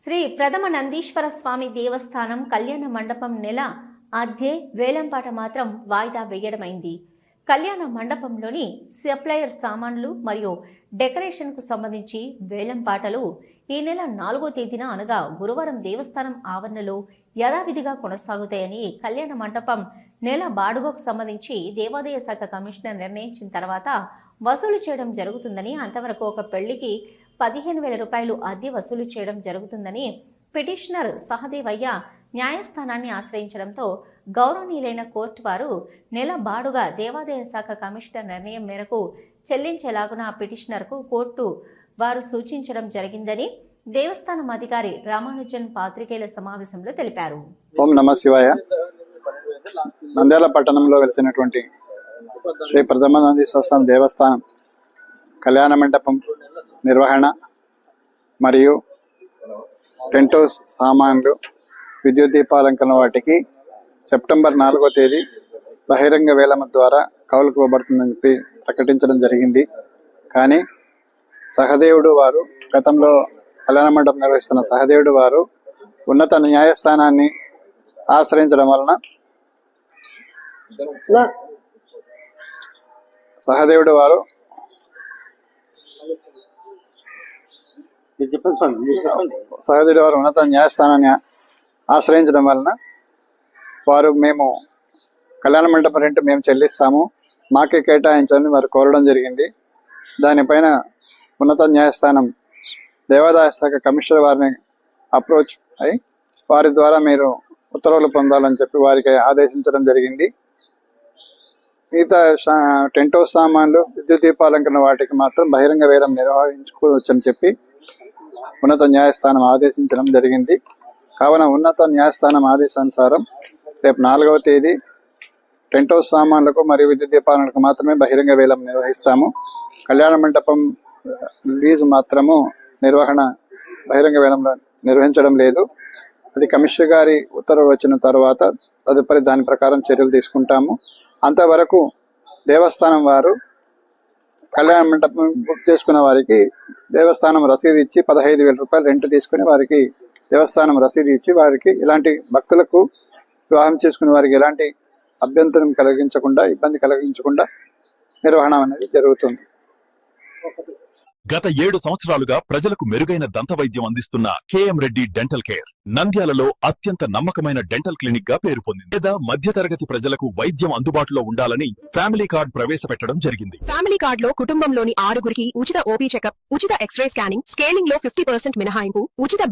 శ్రీ ప్రథమ నందీశ్వర స్వామి దేవస్థానం కళ్యాణ మండపం నెల అద్దె వేలంపాట మాత్రం వాయిదా వేయడమైంది. కళ్యాణ మండపంలోని సప్లయర్ సామాన్లు మరియు డెకరేషన్కు సంబంధించి వేలంపాటలు ఈ నెల నాలుగో తేదీన అనగా గురువారం దేవస్థానం ఆవరణలో యథావిధిగా కొనసాగుతాయని కళ్యాణ మండపం నెల బాడుగకు సంబంధించి దేవాదాయ శాఖ కమిషనర్ నిర్ణయించిన తర్వాత వసూలు చేయడం జరుగుతుందని అంతవరకు ఒక పెళ్ళికి పదిహేను వేల రూపాయలు అద్దె వసూలు చేయడం జరుగుతుందని పిటిషనర్ సహదేవయ్య న్యాయస్థానాన్ని ఆశ్రయించడంతో గౌరవనీయులైన కోర్టు వారు నెల బాడుగా దేవాదాయ శాఖ కమిషనర్ నిర్ణయం మేరకు చెల్లించేలాగున పిటిషనర్కు కోర్టు వారు సూచించడం జరిగిందని దేవస్థానం అధికారి రామానుజన్ పాత్రికేయుల సమావేశంలో తెలిపారు. ఓం నమ శివాయ. నంద్యాల పట్టణంలో వెలిసినటువంటి శ్రీ ప్రథమానంది స్వామి దేవస్థానం కళ్యాణ మండపం నిర్వహణ మరియు టెంట్ హౌస్ సామాన్లు విద్యుత్ దీపాలంకరణ వాటికి సెప్టెంబర్ నాలుగో తేదీ బహిరంగ వేలం ద్వారా కౌలుకు ఇవ్వబడుతుందని చెప్పి ప్రకటించడం జరిగింది. కానీ సహదేవుడు వారు గతంలో కళ్యాణ మండపం నిర్వహిస్తున్న సహదేవుడు వారు ఉన్నత న్యాయస్థానాన్ని ఆశ్రయించడం వలన సహదేవుడు వారు సహదేవుడు వారు ఉన్నత న్యాయస్థానాన్ని ఆశ్రయించడం వలన వారు మేము కళ్యాణ మండపం రెంట్ మేము చెల్లిస్తాము. మాకే కేటాయించాలని వారు కోరడం జరిగింది. దానిపైన ఉన్నత న్యాయస్థానం దేవాదాయ శాఖ కమిషనర్ వారిని అప్రోచ్ అయి వారి ద్వారా మీరు ఉత్తర్వులు పొందాలని చెప్పి వారికి ఆదేశించడం జరిగింది. మిగతా షా- టెంట్ హౌస్ సామాన్లు విద్యుత్ దీపాలంకరణ వాటికి మాత్రం బహిరంగ వేలం నిర్వహించుకోవచ్చని చెప్పి ఉన్నత న్యాయస్థానం ఆదేశించడం జరిగింది. కావున ఉన్నత న్యాయస్థానం ఆదేశానుసారం రేపు నాలుగవ తేదీ టెంట్ హౌస్ సామాన్లకు మరియు విద్యుత్ దీపాలకు మాత్రమే బహిరంగ వేలం నిర్వహిస్తాము. కళ్యాణ మండపం లీజు మాత్రము నిర్వహణ బహిరంగ వేలంలో నిర్వహించడం లేదు. అది కమిషనర్ గారి ఉత్తర్వులు వచ్చిన తర్వాత తదుపరి దాని ప్రకారం చర్యలు తీసుకుంటాము. అంతవరకు దేవస్థానం వారు కళ్యాణ మండపం బుక్ చేసుకున్న వారికి దేవస్థానం రసీదు ఇచ్చి పదహైదు వేల రూపాయలు రెంట్ తీసుకుని వారికి దేవస్థానం రసీదు ఇచ్చి వారికి ఇలాంటి భక్తులకు వివాహం చేసుకునే వారికి ఎలాంటి అభ్యంతరం కలిగించకుండా ఇబ్బంది కలిగించకుండా నిర్వహణ అనేది జరుగుతుంది. గత ఏడు సంవత్సరాలుగా ప్రజలకు మెరుగైన దంత వైద్యం అందిస్తున్న కేఎం రెడ్డి డెంటల్ కేర్ నంద్యాలలో అత్యంత నమ్మకమైన డెంటల్ క్లినిక్గా పేరు పొందింది. లేదా మధ్యతరగతి ప్రజలకు వైద్యం అందుబాటులో ఉండాలని ఫ్యామిలీ కార్డ్ ప్రవేశపెట్టడం జరిగింది. ఫ్యామిలీ కార్డ్లో కుటుంబంలోని ఆరుగురికి ఉచిత ఓపీ చెకప్ ఉచిత ఎక్స్రే స్కానింగ్ స్కేలింగ్లో ఫిఫ్టీ పర్సెంట్ మినహాయింపు ఉచిత